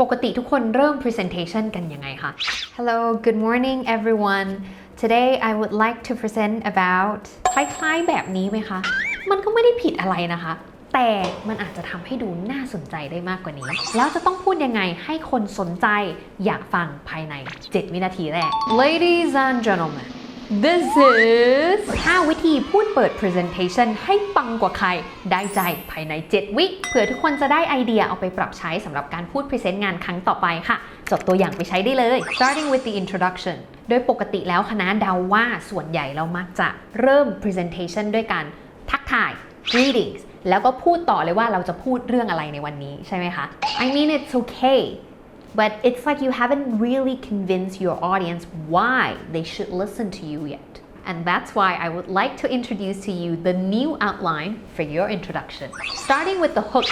ปกติทุกคนเริ่ม presentation กันยังไงคะ Hello good morning everyone today I would like to present about คล้ายๆแบบนี้ไหมคะ มันก็ไม่ได้ผิดอะไรนะคะ แต่มันอาจจะทำให้ดูน่าสนใจได้มากกว่านี้ แล้วจะต้องพูดยังไงให้คนสนใจอยากฟังภายใน 7 วินาทีแรก Ladies and gentlemen This is 5 วิธีพูดเปิด presentation ให้ปังกว่าใคร ได้ใจภายใน 7 วิ เผื่อทุกคนจะได้ไอเดียเอาไปปรับใช้สำหรับการพูด present งานครั้งต่อไปค่ะ จดตัวอย่างไปใช้ได้เลย starting with the introduction โดยปกติแล้วคณะเดาว่าส่วนใหญ่เรามักจะเริ่ม presentation ด้วยการทักทาย greetings แล้วก็พูดต่อเลยว่าเราจะพูดเรื่องอะไรในวันนี้ใช่ไหมคะ I mean it's okay but it's like you haven't really convinced your audience why they should listen to you yet. And that's why I would like to introduce to you the new outline for your introduction. Starting with the hook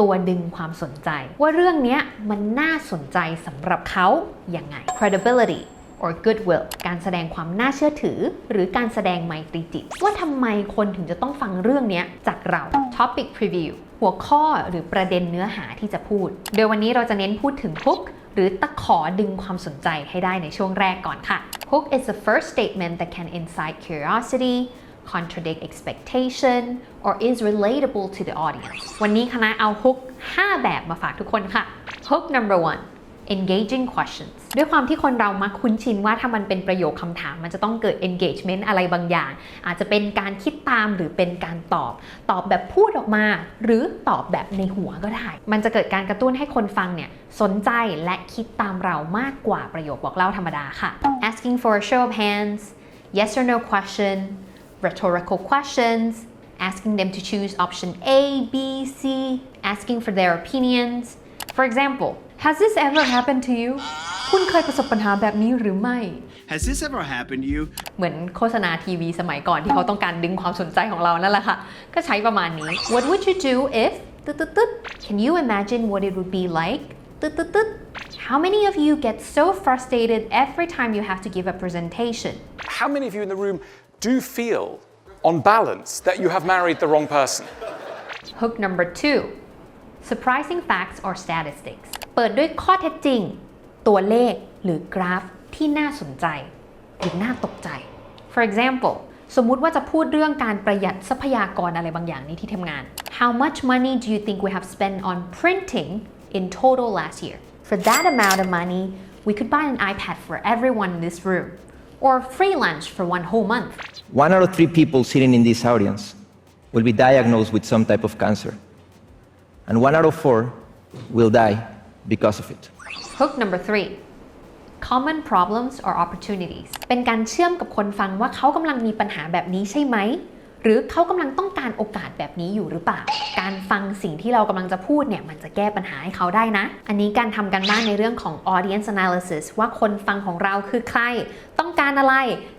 ตัวดึงความสนใจ ว่าเรื่องนี้มันน่าสนใจสำหรับเขาอย่างไง credibility or goodwill การแสดงความน่าเชื่อถือ หรือการแสดงไมตรีจิต ว่าทำไมคนถึงจะต้องฟังเรื่องนี้จากเรา topic preview หัวข้อหรือประเด็นเนื้อหาที่จะพูด โดยวันนี้เราจะเน้นพูดถึง hook หรือตะขอดึงความสนใจให้ได้ในช่วงแรกก่อนค่ะ Hook is the first statement that can incite curiosity contradict expectation or is relatable to the audience วันนี้คณะเอา hook 5 แบบมาฝากทุกคนค่ะ Hook number one engaging questions ด้วยความที่คนเรามักคุ้นชินว่าถ้ามันเป็นประโยคคำถาม มันจะต้องเกิด engagement อะไรบางอย่าง อาจจะเป็นการคิดตามหรือเป็นการตอบ ตอบแบบพูดออกมา หรือตอบแบบในหัวก็ได้ มันจะเกิดการกระตุ้นให้คนฟังเนี่ยสนใจและคิดตามเรามากกว่าประโยคบอกเล่าธรรมดาค่ะ asking for a show of hands yes or no question rhetorical questions asking them to choose option A B C asking for their opinions for example Has this ever happened to you คุณเคยประสบปัญหาแบบนี้หรือไม่ Has this ever happened to you? เหมือนโฆษณาทีวีสมัยก่อนที่เขาต้องการดึงความสนใจของเรานั่นแหละค่ะ ก็ใช้ประมาณนี้ What would you do if ตึ๊ดตึ๊ดตึ๊ด Can you imagine what it would be like ตึ๊ดตึ๊ดตึ๊ด How many of you get so frustrated every time you have to give a presentation How many of you in the room do feel, on balance, that you have married the wrong person? Hook number two surprising facts or statistics เปิดด้วยข้อเท็จจริง ตัวเลขหรือกราฟที่น่าสนใจ หรือน่าตกใจ For example สมมุติว่าจะพูดเรื่องการประหยัดทรัพยากรอะไรบางอย่างในที่ทำงาน How much money do you think we have spent on printing in total last year For that amount of money we could buy an iPad for everyone in this room or free lunch for one whole month One out of three people sitting in this audience will be diagnosed with some type of cancer. And one out of four will die because of it. Hook number three common problems or opportunities เป็นการเชื่อมกับคนฟังว่าเขากำลังมีปัญหาแบบนี้ใช่ไหม หรือเขากำลังต้องการโอกาสแบบนี้อยู่หรือเปล่า การฟังสิ่งที่เรากำลังจะพูดเนี่ยมันจะแก้ปัญหาให้เขาได้นะ อันนี้การทำกันบ้านในเรื่องของ audience analysis ว่าคนฟังของเราคือใคร ต้องการอะไร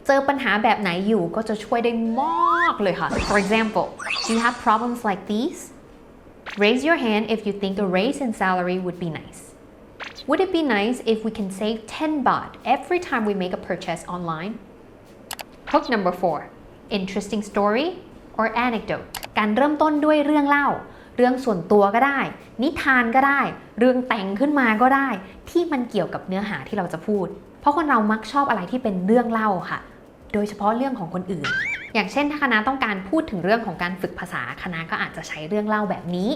เจอปัญหาแบบไหนอยู่ก็จะช่วยได้มากเลยค่ะ For example do you have problems like these Raise your hand if you think a raise in salary would be nice. Would it be nice if we can save 10 baht every time we make a purchase online? Hook number four interesting story or anecdote การเริ่มต้นด้วยเรื่องเล่า เรื่องส่วนตัวก็ได้ นิทานก็ได้ เรื่องแต่งขึ้นมาก็ได้ ที่มันเกี่ยวกับเนื้อหาที่เราจะพูด เพราะคนเรามักชอบอะไรที่เป็นเรื่องเล่าค่ะ โดยเฉพาะเรื่องของคนอื่น อย่างเช่นถ้าคณะต้องการพูดถึงเรื่องของการฝึกภาษาคณะก็อาจจะใช้เรื่องเล่าแบบนี้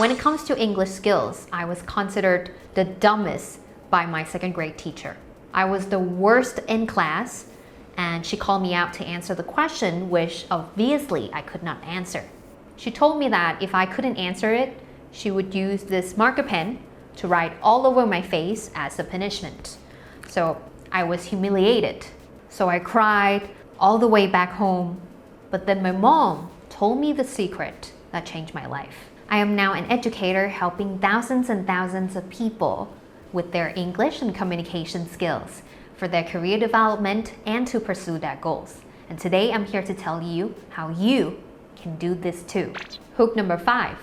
When it comes to English skills I was considered the dumbest by my second grade teacher I was the worst in class and she called me out to answer the question which obviously I could not answer She told me that if I couldn't answer it she would use this marker pen to write all over my face as a punishment so I was humiliated so I cried all the way back home. But then my mom told me the secret that changed my life. I am now an educator helping thousands and thousands of people with their English and communication skills for their career development and to pursue their goals. And today I'm here to tell you how you can do this too. Hook number five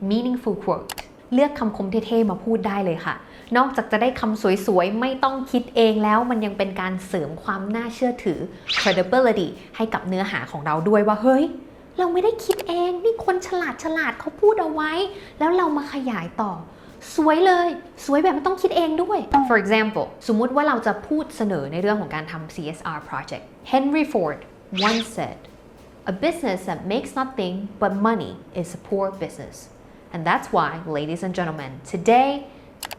meaningful quote เลือกคำคมเท่ๆมาพูดได้เลยค่ะ นอกจากจะได้คำสวยๆ ไม่ต้องคิดเองแล้วมันยังเป็นการเสริมความน่าเชื่อถือ credibility ให้กับเนื้อหาของเราด้วยว่า เฮ้ย เราไม่ได้คิดเองนี่คนฉลาดฉลาดเขาพูดเอาไว้ แล้วเรามาขยายต่อ สวยเลย สวยแบบไม่ต้องคิดเองด้วย for example สมมุติว่าเราจะพูดเสนอในเรื่องของการทำ CSR project Henry Ford once said a business that makes nothing but money is a poor business and that's why ladies and gentlemen today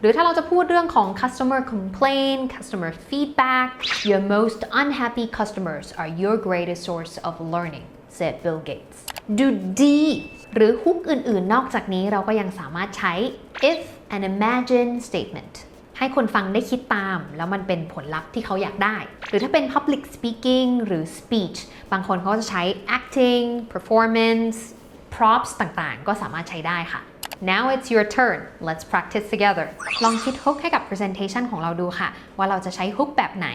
หรือถ้าเราจะพูดเรื่องของ customer complaint customer feedback your most unhappy customers are your greatest source of learning said Bill Gates ดูดีหรือฮุกอื่นๆ นอกจากนี้เราก็ยังสามารถใช้ if and imagine statement ให้คนฟังได้คิดตาม แล้วมันเป็นผลลัพธ์ที่เขาอยากได้ หรือถ้าเป็น public speaking หรือ speech บางคนเขาจะใช้ acting performance props ต่างๆ ก็สามารถใช้ได้ค่ะ Now it's your turn let's practice together ลองคิดฮุกให้กับ presentation ของเราดูค่ะ ว่าเราจะใช้ฮุกแบบไหน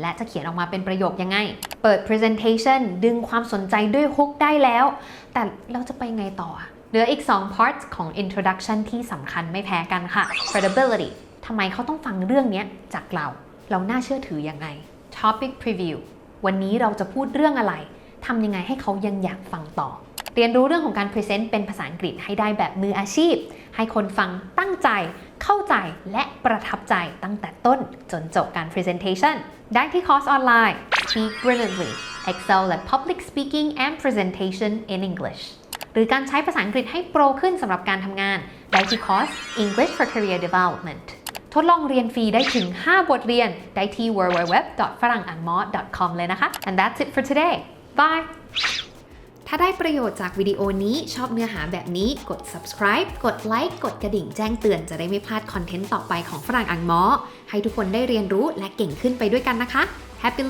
และจะเขียนออกมาเป็นประโยคยังไง เปิด presentation ดึงความสนใจด้วยฮุกได้แล้ว แต่เราจะไปไงต่อ เหลืออีก 2 parts ของ introduction ที่สำคัญไม่แพ้กันค่ะ credibility ทำไมเขาต้องฟังเรื่องนี้จากเรา เราน่าเชื่อถือยังไง topic preview วันนี้เราจะพูดเรื่องอะไรทำยังไงให้เขายังอยากฟังต่อ เรียนรู้เรื่องของการ present เป็นภาษาอังกฤษให้ได้แบบมืออาชีพ ให้คนฟังตั้งใจ เข้าใจและประทับใจตั้งแต่ต้นจนจบการ presentation ได้ที่คอร์สออนไลน์ Speak Brilliantly Excel at Public Speaking and Presentation in English หรือการใช้ภาษาอังกฤษให้โปรขึ้นสำหรับการทำงาน ได้ที่คอร์ส English for Career Development ทดลองเรียนฟรีได้ถึง 5 บทเรียน ได้ที่ www.farangangmo.com เลยนะคะ and that's it for today bye ถ้าได้ประโยชน์จากวิดีโอนี้ชอบเนื้อหาแบบนี้กด subscribe กดไลค์กดกระดิ่งแจ้งเตือนจะได้ไม่พลาดคอนเทนต์ต่อไปของฝรั่งอังมอให้ทุกคนได้เรียนรู้และเก่งขึ้นไปด้วยกันนะคะ Happy